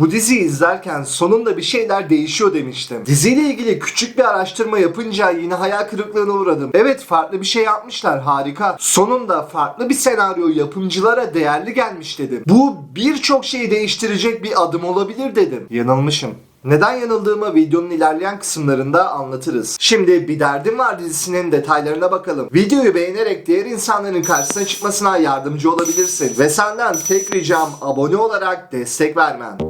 Bu diziyi izlerken sonunda bir şeyler değişiyor demiştim. Diziyle ilgili küçük bir araştırma yapınca yine hayal kırıklığına uğradım. Evet farklı bir şey yapmışlar harika. Sonunda farklı bir senaryo yapımcılara değerli gelmiş dedim. Bu birçok şeyi değiştirecek bir adım olabilir dedim. Yanılmışım. Neden yanıldığımı videonun ilerleyen kısımlarında anlatırız. Şimdi Bir Derdim Var dizisinin detaylarına bakalım. Videoyu beğenerek diğer insanların karşısına çıkmasına yardımcı olabilirsin. Ve senden tek ricam abone olarak destek vermen.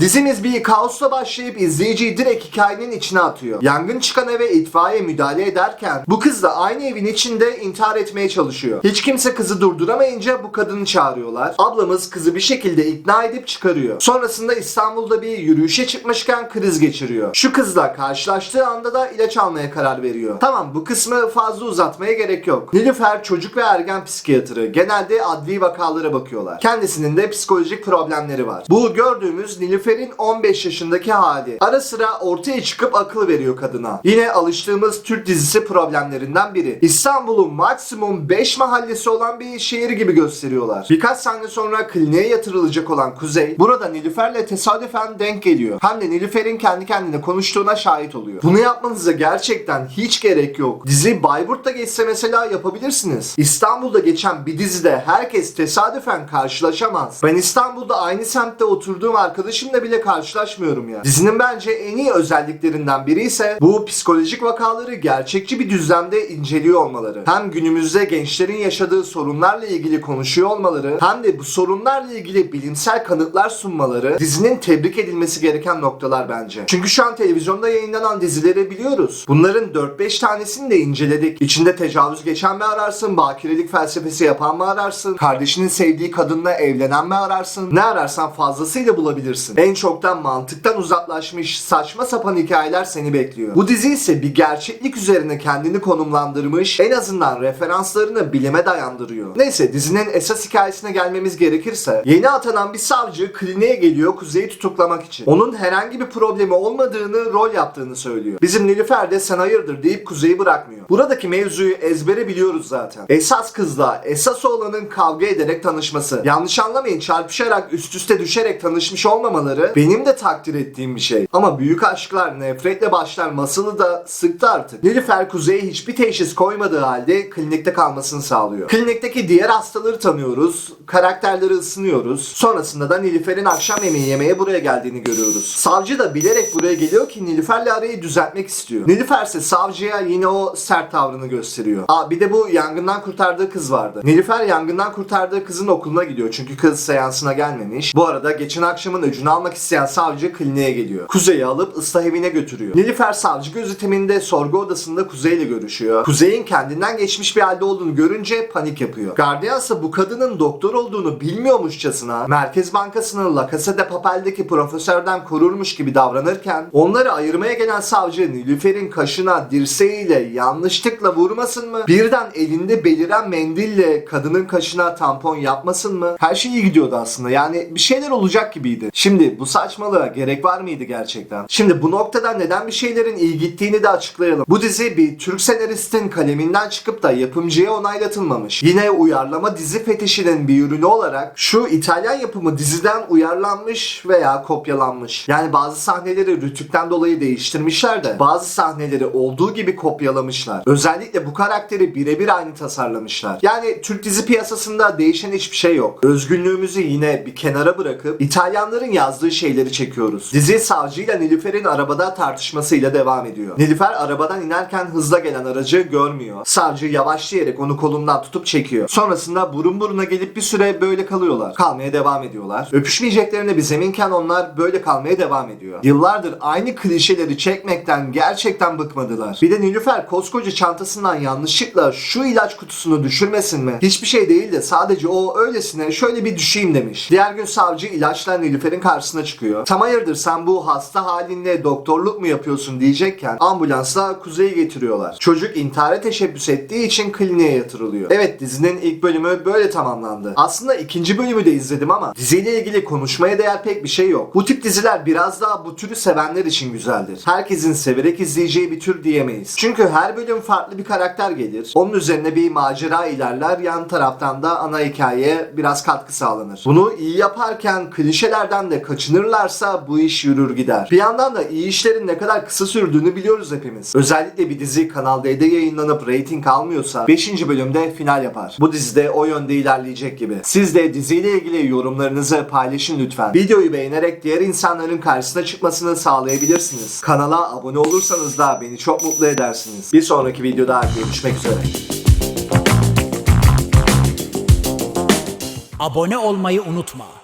Dizimiz bir kaosla başlayıp izleyiciyi direkt hikayenin içine atıyor. Yangın çıkan eve itfaiye müdahale ederken bu kız da aynı evin içinde intihar etmeye çalışıyor. Hiç kimse kızı durduramayınca bu kadını çağırıyorlar. Ablamız kızı bir şekilde ikna edip çıkarıyor. Sonrasında İstanbul'da bir yürüyüşe çıkmışken kriz geçiriyor. Şu kızla karşılaştığı anda da ilaç almaya karar veriyor. Tamam bu kısmı fazla uzatmaya gerek yok. Nilüfer çocuk ve ergen psikiyatrı. Genelde adli vakalara bakıyorlar. Kendisinin de psikolojik problemleri var. Bu gördüğümüz Nilüfer'in 15 yaşındaki hali. Ara sıra ortaya çıkıp akıl veriyor kadına. Yine alıştığımız Türk dizisi problemlerinden biri. İstanbul'un maksimum 5 mahallesi olan bir şehir gibi gösteriyorlar. Birkaç saniye sonra kliniğe yatırılacak olan Kuzey burada Nilüfer'le tesadüfen denk geliyor. Hem de Nilüfer'in kendi kendine konuştuğuna şahit oluyor. Bunu yapmanıza gerçekten hiç gerek yok. Dizi Bayburt'ta geçse mesela yapabilirsiniz. İstanbul'da geçen bir dizide herkes tesadüfen karşılaşamaz. Ben İstanbul'da aynı semtte oturduğum arkadaşımla bile karşılaşmıyorum ya. Dizinin bence en iyi özelliklerinden biri ise bu psikolojik vakaları gerçekçi bir düzlemde inceliyor olmaları. Hem günümüzde gençlerin yaşadığı sorunlarla ilgili konuşuyor olmaları hem de bu sorunlarla ilgili bilimsel kanıtlar sunmaları dizinin tebrik edilmesi gereken noktalar bence. Çünkü şu an televizyonda yayınlanan dizileri biliyoruz. Bunların 4-5 tanesini de inceledik. İçinde tecavüz geçen mi ararsın, bakirelik felsefesi yapan mı ararsın, kardeşinin sevdiği kadınla evlenen mi ararsın, ne ararsan fazlasıyla bulabilirsin. En çoktan mantıktan uzaklaşmış saçma sapan hikayeler seni bekliyor. Bu dizi ise bir gerçeklik üzerine kendini konumlandırmış, en azından referanslarını bilime dayandırıyor. Neyse dizinin esas hikayesine gelmemiz gerekirse, yeni atanan bir savcı kliniğe geliyor Kuzey'i tutuklamak için. Onun herhangi bir problemi olmadığını, rol yaptığını söylüyor. Bizim Nilüfer de sen hayırdır deyip Kuzey'i bırakmıyor. Buradaki mevzuyu ezbere biliyoruz zaten. Esas kızla esas oğlanın kavga ederek tanışması. Yanlış anlamayın çarpışarak üst üste düşerek tanışmış olmamaları benim de takdir ettiğim bir şey. Ama büyük aşklar nefretle başlar masalı da sıktı artık. Nilüfer Kuzey'e hiçbir teşhis koymadığı halde klinikte kalmasını sağlıyor. Klinikteki diğer hastaları tanıyoruz. Karakterleri ısınıyoruz. Sonrasında da Nilüfer'in akşam yemeği yemeye buraya geldiğini görüyoruz. Savcı da bilerek buraya geliyor ki Nilüfer'le arayı düzeltmek istiyor. Nilüfer ise savcıya yine o sert tavrını gösteriyor. Aa bir de bu yangından kurtardığı kız vardı. Nilüfer yangından kurtardığı kızın okuluna gidiyor. Çünkü kız seansına gelmemiş. Bu arada geçen akşamın öcünü almak isteyen savcı kliniğe geliyor. Kuzey'i alıp ıslah evine götürüyor. Nilüfer savcı gözetiminde sorgu odasında Kuzey ile görüşüyor. Kuzey'in kendinden geçmiş bir halde olduğunu görünce panik yapıyor. Gardiyan ise bu kadının doktor olduğunu bilmiyormuşçasına Merkez Bankası'nın La Casa de Papel'deki profesörden korurmuş gibi davranırken onları ayırmaya gelen savcı Nilüfer'in kaşına dirseğiyle yanlışlıkla vurmasın mı? Birden elinde beliren mendille kadının kaşına tampon yapmasın mı? Her şey iyi gidiyordu aslında. Yani bir şeyler olacak gibiydi. Şimdi bu saçmalığa gerek var mıydı gerçekten? Şimdi bu noktada neden bir şeylerin iyi gittiğini de açıklayalım. Bu dizi bir Türk senaristin kaleminden çıkıp da yapımcıya onaylatılmamış. Yine uyarlama dizi fetişinin bir ürünü olarak şu İtalyan yapımı diziden uyarlanmış veya kopyalanmış. Yani bazı sahneleri rütükten dolayı değiştirmişler de bazı sahneleri olduğu gibi kopyalamışlar. Özellikle bu karakteri birebir aynı tasarlamışlar. Yani Türk dizi piyasasında değişen hiçbir şey yok. Özgünlüğümüzü yine bir kenara bırakıp İtalyanların yazdığı şeyleri çekiyoruz. Dizi savcıyla Nilüfer'in arabada tartışmasıyla devam ediyor. Nilüfer arabadan inerken hızla gelen aracı görmüyor. Savcı yavaşlayarak onu kolundan tutup çekiyor. Sonrasında burun buruna gelip bir süre böyle kalıyorlar. Kalmaya devam ediyorlar. Öpüşmeyeceklerine bir zeminken onlar böyle kalmaya devam ediyor. Yıllardır aynı klişeleri çekmekten gerçekten bıkmadılar. Bir de Nilüfer koskoca çantasından yanlışlıkla şu ilaç kutusunu düşürmesin mi? Hiçbir şey değil de sadece o öylesine şöyle bir düşeyim demiş. Diğer gün savcı ilaçla Nilüfer'in karşısına karşısına çıkıyor. Tam hayırdır sen bu hasta halinle doktorluk mu yapıyorsun diyecekken ambulansla Kuzey'i getiriyorlar. Çocuk intihara teşebbüs ettiği için kliniğe yatırılıyor. Evet dizinin ilk bölümü böyle tamamlandı. Aslında ikinci bölümü de izledim ama diziyle ilgili konuşmaya değer pek bir şey yok. Bu tip diziler biraz daha bu türü sevenler için güzeldir. Herkesin severek izleyeceği bir tür diyemeyiz. Çünkü her bölüm farklı bir karakter gelir. Onun üzerine bir macera ilerler. Yan taraftan da ana hikayeye biraz katkı sağlanır. Bunu iyi yaparken klişelerden de kaçınırlarsa bu iş yürür gider. Bir yandan da iyi işlerin ne kadar kısa sürdüğünü biliyoruz hepimiz. Özellikle bir dizi Kanal D'de yayınlanıp reyting almıyorsa 5. bölümde final yapar. Bu dizide o yönde ilerleyecek gibi. Siz de diziyle ilgili yorumlarınızı paylaşın lütfen. Videoyu beğenerek diğer insanların karşısına çıkmasını sağlayabilirsiniz. Kanala abone olursanız da beni çok mutlu edersiniz. Bir sonraki videoda görüşmek üzere. Abone olmayı unutma.